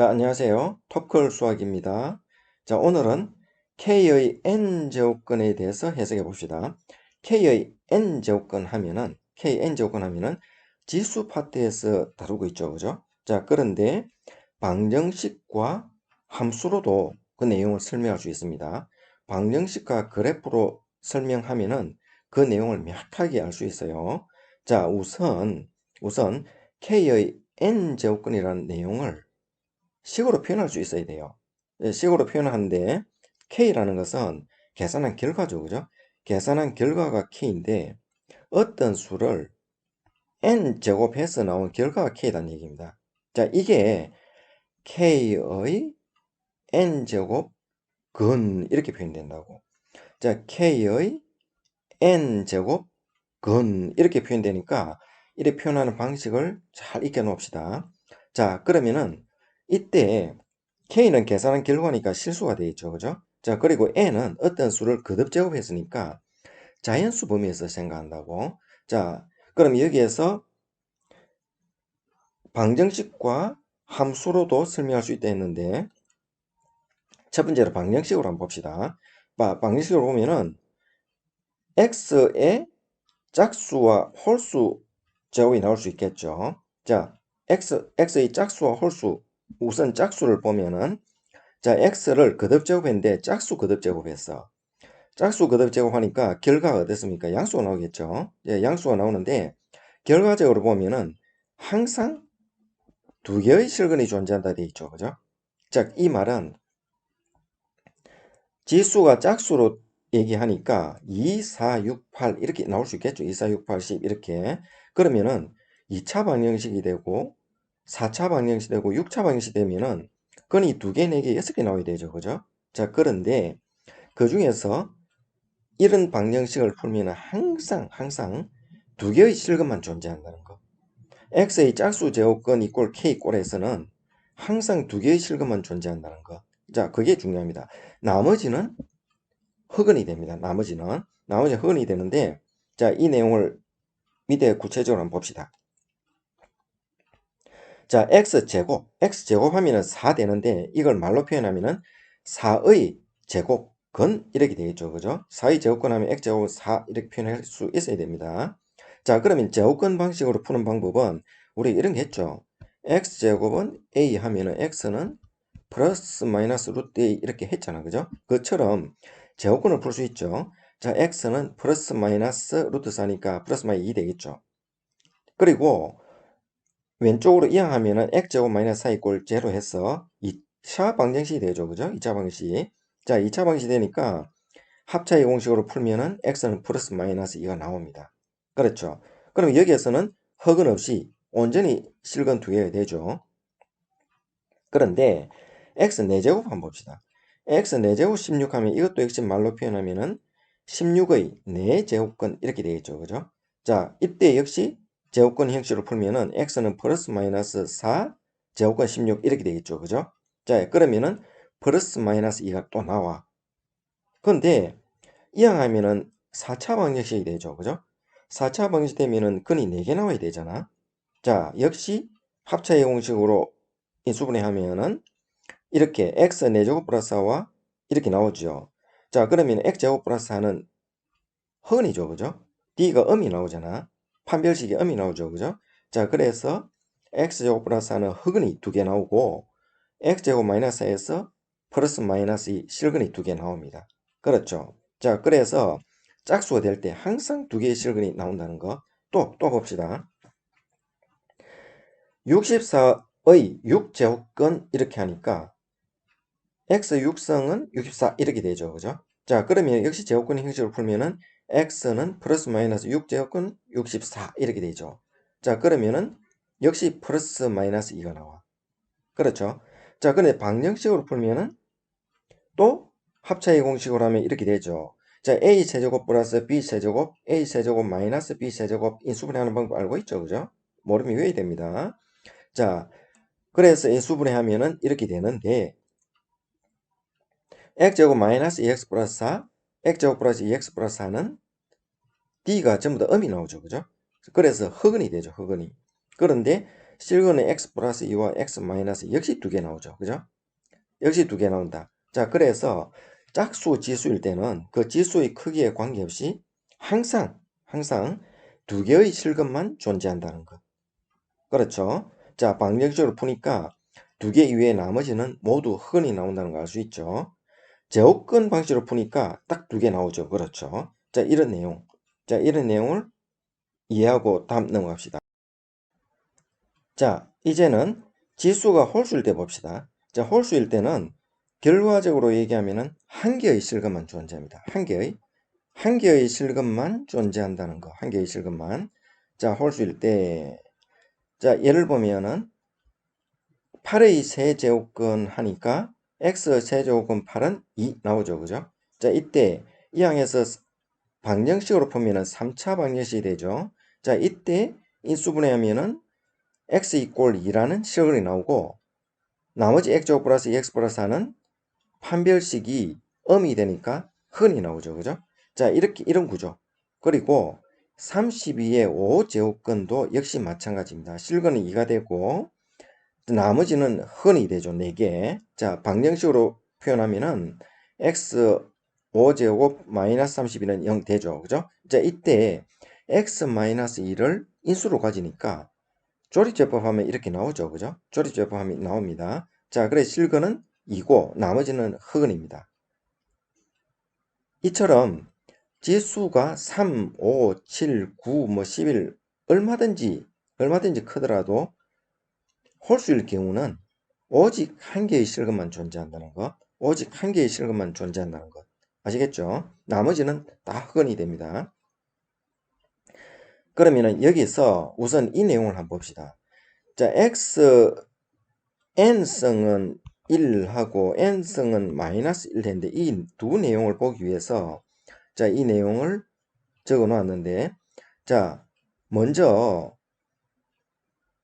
자, 안녕하세요. 톱클 수학입니다. 자, 오늘은 K의 N제곱근에 대해서 해석해 봅시다. K의 N제곱근 하면은, K N제곱근 하면은 지수 파트에서 다루고 있죠. 그죠? 자, 그런데 방정식과 함수로도 그 내용을 설명할 수 있습니다. 방정식과 그래프로 설명하면은 그 내용을 명확하게 알 수 있어요. 자, 우선, 우선 K의 N제곱근이라는 내용을 식으로 표현할 수 있어야 돼요. 예, 식으로 표현하는데 K라는 것은 계산한 결과죠. 그죠? 계산한 결과가 K인데 어떤 수를 n 제곱해서 나온 결과가 K라는 얘기입니다. 자, 이게 K의 n 제곱 근 이렇게 표현된다고. 자, K의 n 제곱 근 이렇게 표현되니까 이렇게 표현하는 방식을 잘 익혀 놓읍시다. 자, 그러면은 이때 K는 계산한 결과니까 실수가 되겠죠. 그죠? 자, 그리고 N은 어떤 수를 거듭 제곱했으니까 자연수 범위에서 생각한다고. 자, 그럼 여기에서 방정식과 함수로도 설명할 수 있다 했는데 첫 번째로 방정식으로 한번 봅시다. 방정식으로 보면은 x의 짝수와 홀수 제곱이 나올 수 있겠죠. 자, x, x의 짝수와 홀수 우선 짝수를 보면은 자 x를 거듭 제곱했는데 짝수 거듭 제곱했어. 짝수 거듭 제곱하니까 결과가 어땠습니까? 양수가 나오겠죠. 예, 양수가 나오는데 결과적으로 보면은 항상 두 개의 실근이 존재한다 되어 있죠. 그죠? 자, 이 말은 지수가 짝수로 얘기하니까 2, 4, 6, 8 이렇게 나올 수 있겠죠. 2, 4, 6, 8, 10 이렇게. 그러면은 2차 방정식이 되고 4차 방정식 되고 6차 방정식 되면은 건이 2개, 4개, 6개 나와야 되죠. 그죠? 자, 그런데 그 중에서 이런 방정식을 풀면은 항상, 항상 두 개의 실근만 존재한다는 거. x의 짝수 제곱건 이꼴 k 꼴에서는 항상 두 개의 실근만 존재한다는 거. 자, 그게 중요합니다. 나머지는 흑은이 됩니다. 나머지는. 나머지 흑은이 되는데, 자, 이 내용을 밑에 구체적으로 한번 봅시다. 자, x제곱, x제곱 하면은 4 되는데 이걸 말로 표현하면은 4의 제곱근 이렇게 되겠죠. 그죠? 4의 제곱근 하면 x제곱 4 이렇게 표현할 수 있어야 됩니다. 자, 그러면 제곱근 방식으로 푸는 방법은 우리 이런 게 했죠. x제곱은 a 하면은 x는 플러스 마이너스 루트 a 이렇게 했잖아. 그죠? 그처럼 제곱근을 풀 수 있죠. 자, x는 플러스 마이너스 루트 4니까 플러스 마이너스 2 되겠죠. 그리고 왼쪽으로 이항하면은 x제곱 마이너스 4 이꼴 제로 해서 2차 방정식이 되죠. 그죠? 2차 방정식. 자, 2차 방정식 되니까 합차의 공식으로 풀면은 x는 플러스 마이너스 2가 나옵니다. 그렇죠? 그럼 여기에서는 흑은 없이 온전히 실근 두 개가 되죠. 그런데 x 4제곱 한번 봅시다. x 4제곱 16 하면 이것도 역시 말로 표현하면은 16의 4제곱근 이렇게 되겠죠. 그죠? 자, 이때 역시 제곱권 형식으로 풀면은 x는 플러스 마이너스 4 제곱권 16 이렇게 되겠죠. 그죠? 자, 그러면은 플러스 마이너스 2가 또 나와. 근데 이항하면은 4차 방정식이 되죠. 그죠? 4차 방정식 되면은 근이 4개 나와야 되잖아. 자, 역시 합차의 공식으로 인수분해 하면은 이렇게 x 4제곱 플러스 4와 이렇게 나오죠. 자, 그러면 x제곱 플러스 4는 허근이죠. 그죠? d가 음이 나오잖아. 판별식이 음이 나오죠. 그죠? 자, 그래서 x제곱 플러스 4는 흑은이 두 개 나오고 x제곱 마이너스 4에서 플러스 마이너스 2 실근이 두 개 나옵니다. 그렇죠? 자, 그래서 짝수가 될 때 항상 두 개의 실근이 나온다는 거. 또, 또 봅시다. 64의 6제곱근 이렇게 하니까 x 6성은 64 이렇게 되죠. 그죠? 자, 그러면 역시 제곱근 형식으로 풀면은 x는 플러스 마이너스 6제곱근 64 이렇게 되죠. 자 그러면은 역시 플러스 마이너스 2가 나와. 그렇죠. 자 근데 방정식으로 풀면은 또 합차의 공식으로 하면 이렇게 되죠. 자 a 세제곱 플러스 b 세제곱 a 세제곱 마이너스 b 세제곱 인수분해하는 방법 알고 있죠. 그죠? 모르면 외워야 됩니다. 자 그래서 인수분해하면은 이렇게 되는데 x제곱 마이너스 2x 플러스 4 x제곱 플러스 2x 플러스 4는 d가 전부 다 음이 나오죠. 그죠? 그래서 흑은이 되죠. 흑은이. 그런데 실근의 x 플러스 2와 x 마이너스 역시 두 개 나오죠. 그죠? 역시 두 개 나온다. 자, 그래서 짝수 지수일 때는 그 지수의 크기에 관계없이 항상, 항상 두 개의 실근만 존재한다는 것. 그렇죠? 자, 방정식으로 푸니까 두 개 이외에 나머지는 모두 흑이 나온다는 걸 알 수 있죠. 제곱근 방식으로 푸니까 딱 두 개 나오죠. 그렇죠? 자, 이런 내용. 자, 이런 내용을 이해하고 다음 넘어갑시다. 자, 이제는 지수가 홀수일 때 봅시다. 자, 홀수일 때는 결과적으로 얘기하면은 한 개의 실근만 존재합니다. 한 개의 한 개의 실근만 존재한다는 거. 한 개의 실근만. 자, 홀수일 때 자, 예를 보면은 8의 세제곱근 하니까 x 세제곱근 8은 2 나오죠. 그죠? 자, 이때 이 항에서 방정식으로 보면은 3차 방정식이 되죠. 자, 이때 인수분해하면은 x 이꼴 2라는 실근이 나오고 나머지 x제곱 플러스 x 플러스 4는 판별식이 음이 되니까 흔이 나오죠. 그죠? 자, 이렇게 이런 구조. 그리고 32의 5제곱근도 역시 마찬가지입니다. 실근은 2가 되고 나머지는 흔이 되죠. 4개. 자, 방정식으로 표현하면은 x 5제곱 마이너스 32는 0 되죠. 그죠? 자, 이때 x 마이너스 2를 인수로 가지니까 조립제법 하면 이렇게 나오죠. 그죠? 조립제법 하면 나옵니다. 자, 그래 실근은 2고 나머지는 흑은입니다. 이처럼 지수가 3, 5, 7, 9, 뭐 11 얼마든지 얼마든지 크더라도 홀수일 경우는 오직 한 개의 실근만 존재한다는 것, 오직 한 개의 실근만 존재한다는 것. 아시겠죠? 나머지는 다 흑은이 됩니다. 그러면은 여기서 우선 이 내용을 한번 봅시다. 자, x n승은 1하고 n승은 마이너스 1 했는데 이 두 내용을 보기 위해서 자, 이 내용을 적어 놓았는데 자, 먼저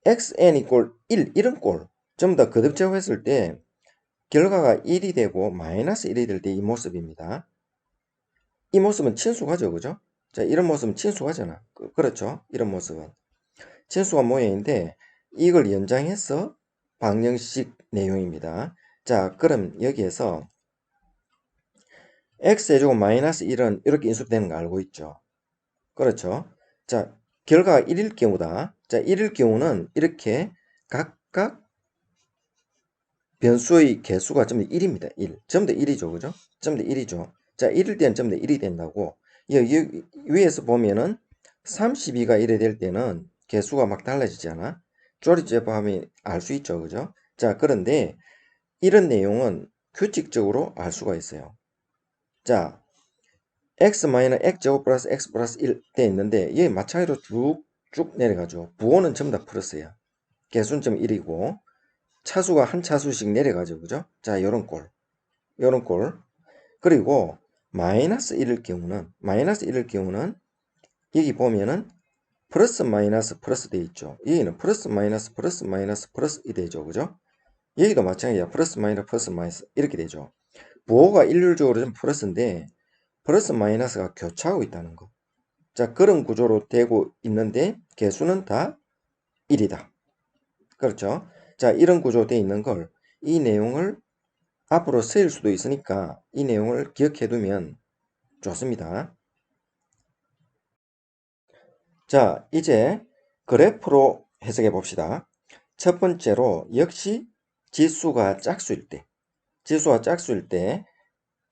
xn 이꼴 1 이런 꼴 전부 다 거듭 제곱했을 때 결과가 1이 되고 마이너스 1이 될 때 이 모습입니다. 이 모습은 친수가죠. 그죠? 자, 이런 모습은 친수가잖아. 그, 그렇죠? 이런 모습은. 친수가 모양인데 이걸 연장해서 방정식 내용입니다. 자, 그럼 여기에서 x제곱 마이너스 1은 이렇게 인수되는 거 알고 있죠? 그렇죠? 자, 결과가 1일 경우다. 자, 1일 경우는 이렇게 각각 변수의 개수가 전부 다 1입니다. 1. 전부 다 1이죠. 그죠? 전부 다 1이죠. 자, 1일 때는 전부 다 1이 된다고. 여기 위에서 보면은 32가 1이 될 때는 개수가 막 달라지지 않아? 조립제법하면 알 수 있죠. 그죠? 자, 그런데 이런 내용은 규칙적으로 알 수가 있어요. 자, x 마이너스 x 제곱 플러스 x 플러스 1 돼 있는데 얘 마찬가지로 쭉쭉 내려가죠. 부호는 전부 다 플러스야. 개수는 점 1이고 차수가 한 차수씩 내려가죠. 그죠? 자, 요런 꼴. 요런 꼴. 그리고 마이너스 1일 경우는 마이너스 1일 경우는 여기 보면은 플러스 마이너스 플러스 돼 있죠. 여기는 플러스 마이너스 플러스 마이너스 플러스 이 되죠. 그죠? 여기도 마찬가지야. 플러스 마이너스 플러스 마이너스 이렇게 되죠. 부호가 일률적으로 좀 플러스인데 플러스 마이너스가 교차하고 있다는 거. 자, 그런 구조로 되고 있는데 개수는 다 1이다. 그렇죠? 자, 이런 구조 되어 있는 걸 이 내용을 앞으로 쓰일 수도 있으니까 이 내용을 기억해 두면 좋습니다. 자, 이제 그래프로 해석해 봅시다. 첫 번째로 역시 지수가 짝수일 때, 지수가 짝수일 때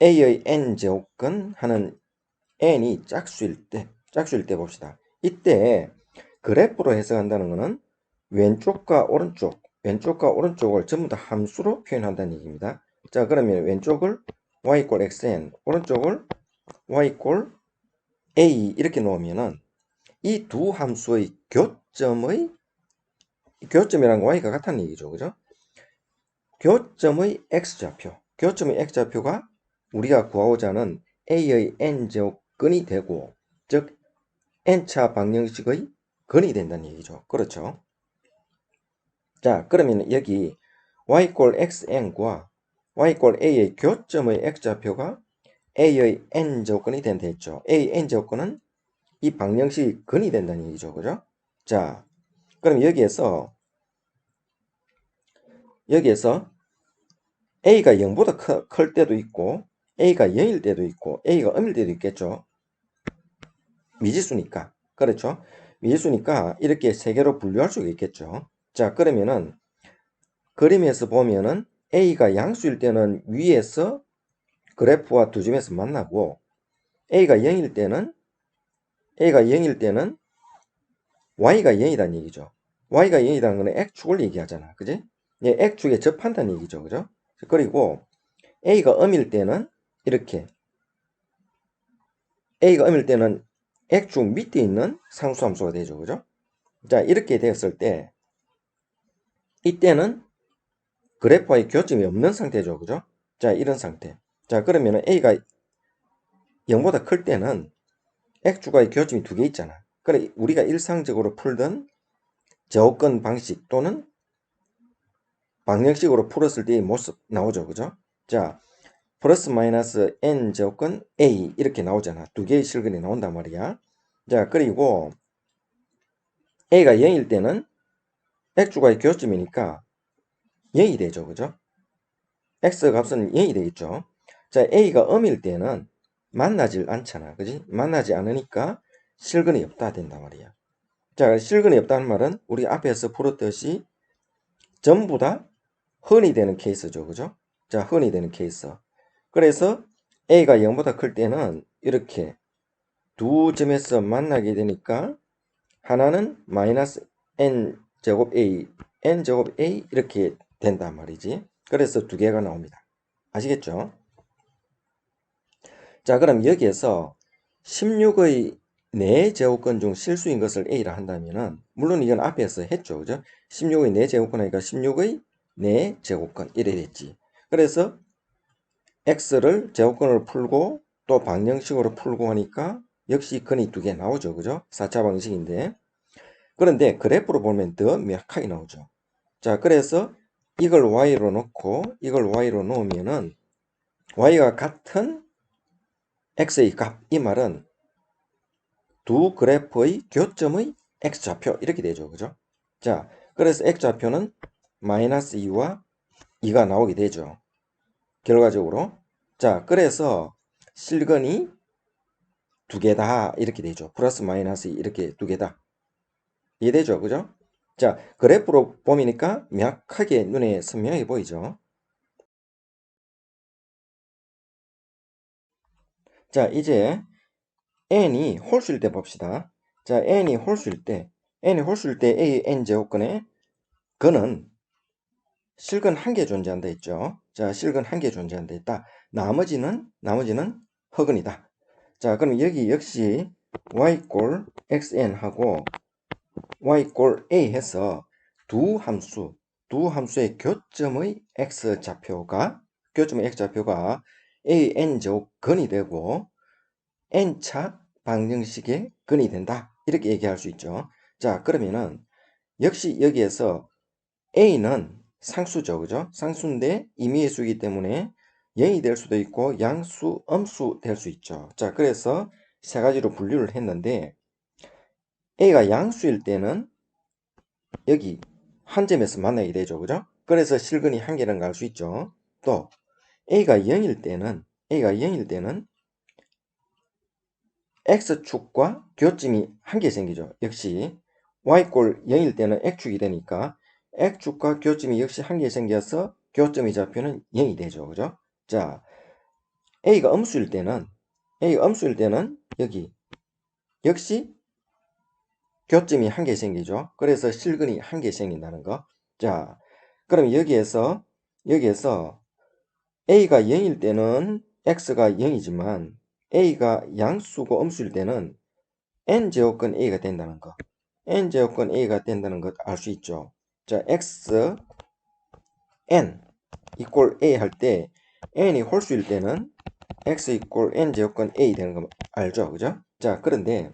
a의 n제곱근 하는 n이 짝수일 때, 짝수일 때 봅시다. 이때 그래프로 해석한다는 것은 왼쪽과 오른쪽, 왼쪽과 오른쪽을 전부 다 함수로 표현한다는 얘기입니다. 자, 그러면 왼쪽을 y 꼴 xn, 오른쪽을 y 꼴 a 이렇게 놓으면은 이 두 함수의 교점의 교점이란 y가 같다는 얘기죠. 그죠? 교점의 x좌표, 교점의 x좌표가 우리가 구하고자 하는 a의 n제곱근이 되고 즉 n차 방정식의 근이 된다는 얘기죠. 그렇죠? 자, 그러면 여기 y 꼴 xn과 y 꼴 a의 교점의 x좌표가 a의 n제곱근이 된다 했죠. a n제곱근은 이 방정식이 근이 된다는 얘기죠. 그죠? 자, 그럼 여기에서 여기에서 a가 0보다 커- 클 때도 있고 a가 0일 때도 있고 a가 음일 때도 있겠죠. 미지수니까. 그렇죠? 미지수니까 이렇게 세 개로 분류할 수가 있겠죠. 자, 그러면은 그림에서 보면은 a가 양수일 때는 위에서 그래프와 두 점에서 만나고 a가 0일 때는 a가 0일 때는 y가 0이라는 얘기죠. y가 0이라는 거는 x축을 얘기하잖아. 그지? 예, x축에 접한다는 얘기죠. 그죠? 그리고 a가 음일 때는 이렇게 a가 음일 때는 x축 밑에 있는 상수함수가 되죠. 그죠? 자, 이렇게 되었을 때 이때는 그래프와의 교점이 없는 상태죠. 그죠? 자, 이런 상태. 자, 그러면은 a가 0보다 클 때는 x축과의 교점이 두 개 있잖아. 그래, 우리가 일상적으로 풀던 제곱근 방식 또는 방정식으로 풀었을 때의 모습 나오죠. 그죠? 자, 플러스 마이너스 n 제곱근 a 이렇게 나오잖아. 두 개의 실근이 나온단 말이야. 자, 그리고 a가 0일 때는 x축과의 교점이니까 0이 되죠. 그죠? x 값은 0이 되겠죠. 자, a가 음일 때는 만나질 않잖아. 그지? 만나지 않으니까 실근이 없다 된단 말이야. 자, 실근이 없다는 말은 우리 앞에서 풀었듯이 전부 다 흔히 되는 케이스죠. 그죠? 자, 흔히 되는 케이스. 그래서 a가 0보다 클 때는 이렇게 두 점에서 만나게 되니까 하나는 마이너스 n 제곱 a, n 제곱 a 이렇게 된단 말이지. 그래서 두 개가 나옵니다. 아시겠죠? 자, 그럼 여기에서 16의 4제곱근 중 실수인 것을 A라 한다면은, 물론 이건 앞에서 했죠. 그죠? 16의 4제곱근 하니까 16의 4제곱근 이래 됐지. 그래서 X를 제곱근으로 풀고 또 방정식으로 풀고 하니까 역시 근이 두 개 나오죠. 그죠? 4차 방식인데. 그런데 그래프로 보면 더 명확하게 나오죠. 자, 그래서 이걸 Y로 놓고 이걸 Y로 놓으면은 Y가 같은 x의 값, 이 말은 두 그래프의 교점의 x좌표 이렇게 되죠. 그죠? 자, 그래서 x좌표는 마이너스 2와 2가 나오게 되죠. 결과적으로. 자, 그래서 실근이 두 개다 이렇게 되죠. 플러스 마이너스 이렇게 두 개다. 이해되죠? 그죠? 자, 그래프로 보니까 명확하게 눈에 선명하게 보이죠? 자, 이제 n이 홀수일 때 봅시다. 자, n이 홀수일 때, n이 홀수일 때 a n 제곱근에 근은 실근 한 개 존재한다 했죠. 자, 실근 한 개 존재한다 했다. 나머지는 나머지는 허근이다. 자, 그럼 여기 역시 y꼴 xn하고 y꼴 a 해서 두 함수, 두 함수의 교점의 x 좌표가 교점의 x 좌표가 a n 제곱 근이 되고 n차 방정식의 근이 된다. 이렇게 얘기할 수 있죠. 자, 그러면은 역시 여기에서 a는 상수죠. 그죠? 상수인데 임의의 수이기 때문에 0이 될 수도 있고 양수, 음수 될 수 있죠. 자, 그래서 세 가지로 분류를 했는데 a가 양수일 때는 여기 한 점에서 만나게 되죠. 그죠? 그래서 실근이 한 개는 갈 수 있죠. 또 a가 0일 때는 a가 0일 때는 x축과 교점이 한 개 생기죠. 역시 y꼴 0일 때는 x축이 되니까 x축과 교점이 역시 한 개 생겨서 교점의 좌표는 0이 되죠. 그죠? 자, a가 음수일 때는 a가 음수일 때는 여기 역시 교점이 한 개 생기죠. 그래서 실근이 한 개 생긴다는 거. 자, 그럼 여기에서 여기에서 a가 0일 때는 x가 0이지만 a가 양수고 음수일 때는 n제곱근 a가 된다는 거. n제곱근 a가 된다는 것 알 수 있죠. 자, x n 이꼴 a 할 때 n이 홀수일 때는 x 이꼴 n제곱근 a 되는 거 알죠? 그죠? 자, 그런데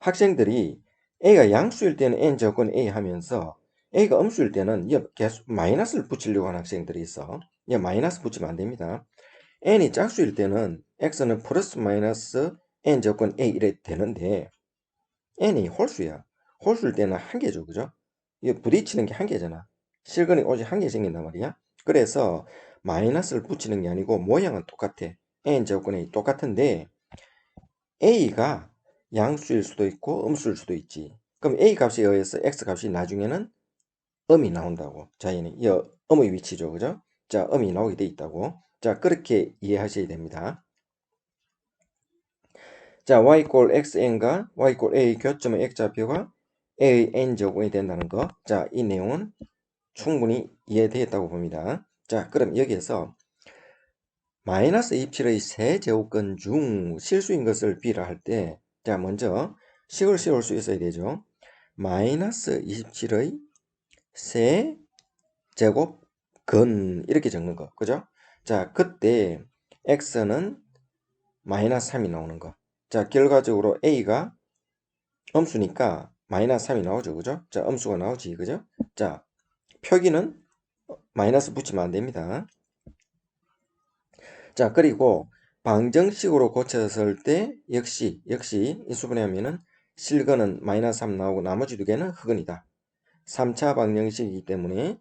학생들이 a가 양수일 때는 n제곱근 a 하면서 a가 음수일 때는 계속 마이너스를 붙이려고 하는 학생들이 있어. 마이너스 붙이면 안 됩니다. n이 짝수일 때는 x는 플러스 마이너스 n 제곱근 a 이래 되는데 n이 홀수야. 홀수일 때는 한 개죠. 그죠? 이 부딪히는 게 한 개잖아. 실근이 오직 한 개 생긴단 말이야. 그래서 마이너스를 붙이는 게 아니고 모양은 똑같아. n 제곱근이 똑같은데 a가 양수일 수도 있고 음수일 수도 있지. 그럼 a 값에 의해서 x 값이 나중에는 음이 나온다고. 자, 얘는 이 음의 위치죠. 그죠? 자, 음이 나오게 돼 있다고. 자, 그렇게 이해하셔야 됩니다. 자, y 꼴 xn과 y 꼴 a 교점의 x좌표가 a의 n 제곱이 된다는 거. 자, 이 내용은 충분히 이해되었다고 봅니다. 자, 그럼 여기에서 마이너스 27의 세 제곱근 중 실수인 것을 비라 할 때, 자, 먼저 식을 씌울 수 있어야 되죠. 마이너스 27의 세 제곱근 이렇게 적는 거. 그죠? 자, 그때 x는 마이너스 3이 나오는 거. 자, 결과적으로 a가 음수니까 마이너스 3이 나오죠. 그죠? 자, 음수가 나오지. 그죠? 자, 표기는 마이너스 붙이면 안 됩니다. 자, 그리고 방정식으로 고쳤을 때 역시 역시 인수분해 하면은 실근은 마이너스 3 나오고 나머지 두 개는 흑근이다. 3차 방정식이기 때문에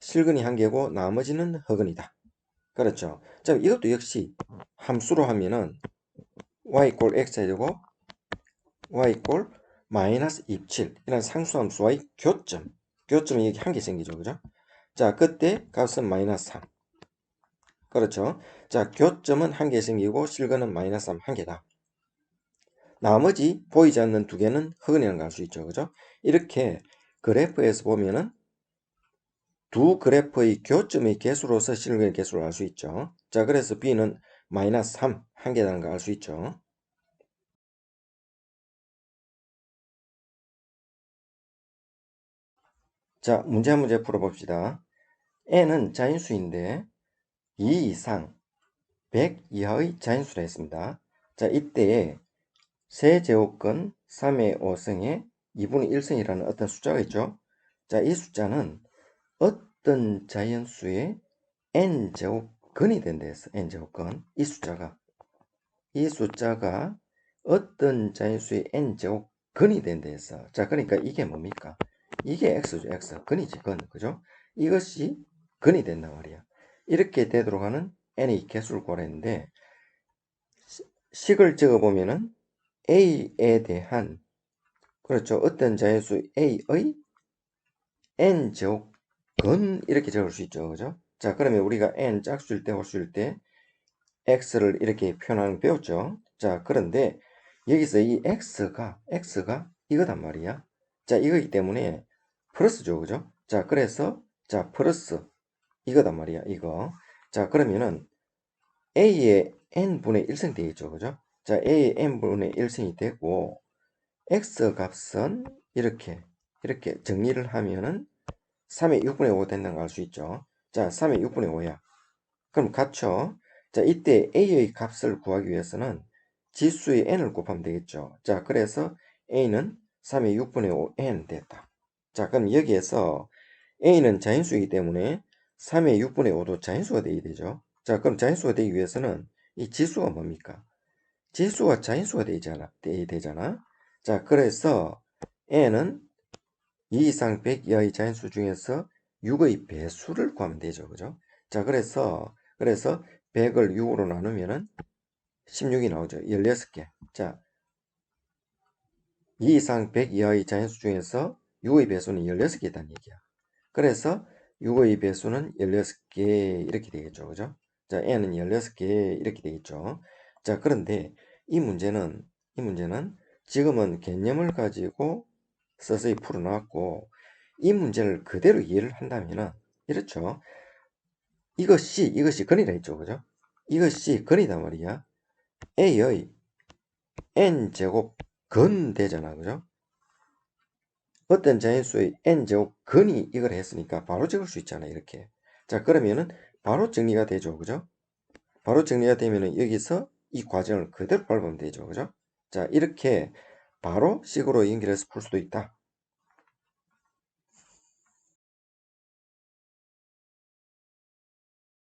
실근이 한 개고 나머지는 흑근이다. 그렇죠. 자, 이것도 역시 함수로 하면은 y 꼴 x제곱 y 꼴 마이너스 27 이런 상수함수와의 교점 교점이 여기 한 개 생기죠 그죠 자 그때 값은 마이너스 3 그렇죠. 자 교점은 한개 생기고 실근은 마이너스 3 한 개다. 나머지 보이지 않는 두 개는 걸알수 있죠. 그죠? 이렇게 그래프에서 보면은 두 그래프의 교점의 개수로서 실근의 개수를 알 수 있죠. 자 그래서 b는 마이너스 3 한 개라는 걸 알 수 있죠. 자, 문제 한 문제 풀어봅시다. n은 자인수인데 2 이상 100 이하의 자인수라 했습니다. 자, 이때에 세제곱근 3의 5승에 2분의 1승이라는 어떤 숫자가 있죠. 자, 이 숫자는 어떤 자연수의 n제곱근이 된다 했어. n제곱근. 이 숫자가. 이 숫자가 어떤 자연수의 n제곱근이 된다 했어. 자, 그러니까 이게 뭡니까? 이게 x죠, x. 근이지, 근. 그죠? 이것이 근이 된단 말이야. 이렇게 되도록 하는 n의 개수를 구하랬는데, 식을 적어보면은 a에 대한, 그렇죠. 어떤 자연수 a의 n제곱 근 이렇게 적을 수 있죠. 그죠? 자, 그러면 우리가 n 짝수일 때, 홀수일 때 x를 이렇게 표현하는 배웠죠. 자, 그런데 여기서 이 x가, x가 이거단 말이야. 자, 이거기 때문에 플러스죠. 그죠? 자, 그래서 자, 플러스 이거단 말이야. 이거. 자, 그러면은 a의 n분의 1승 되겠죠. 그죠? 자, a의 n분의 1승이 되고 x 값은 이렇게 이렇게 정리를 하면은 3의 6분의 5 된다는 걸 알 수 있죠. 자, 3의 6분의 5야. 그럼 같죠? 자, 이때 a의 값을 구하기 위해서는 지수의 n을 곱하면 되겠죠. 자, 그래서 a는 3의 6분의 5 n 됐다. 자, 그럼 여기에서 a는 자인수이기 때문에 3의 6분의 5도 자인수가 되어야 되죠. 자, 그럼 자인수가 되기 위해서는 이 지수가 뭡니까? 지수가 자인수가 되잖아, 되어야 되잖아. 자, 그래서 n은 2 이상 100 이하의 자인수 중에서 6의 배수를 구하면 되죠. 그죠? 자, 그래서, 그래서 100을 6으로 나누면은 16이 나오죠. 16개. 자, 2 이상 100 이하의 자연수 중에서 6의 배수는 16개 있다는 얘기야. 그래서 6의 배수는 16개 이렇게 되겠죠. 그죠? 자, n은 16개 이렇게 되겠죠. 자, 그런데 이 문제는 이 문제는 지금은 개념을 가지고 서서히 풀어놨고 이 문제를 그대로 이해를 한다면은 이렇죠. 이것이 이것이 근이라 했죠. 그죠? 이것이 근이단 말이야. a의 n제곱 근 되잖아. 그죠? 어떤 자연수의 n제곱 근이 이걸 했으니까 바로 적을 수 있잖아. 이렇게. 자, 그러면은 바로 정리가 되죠. 그죠? 바로 정리가 되면은 여기서 이 과정을 그대로 밟으면 되죠. 그죠? 자, 이렇게 바로 식으로 연결해서 풀 수도 있다.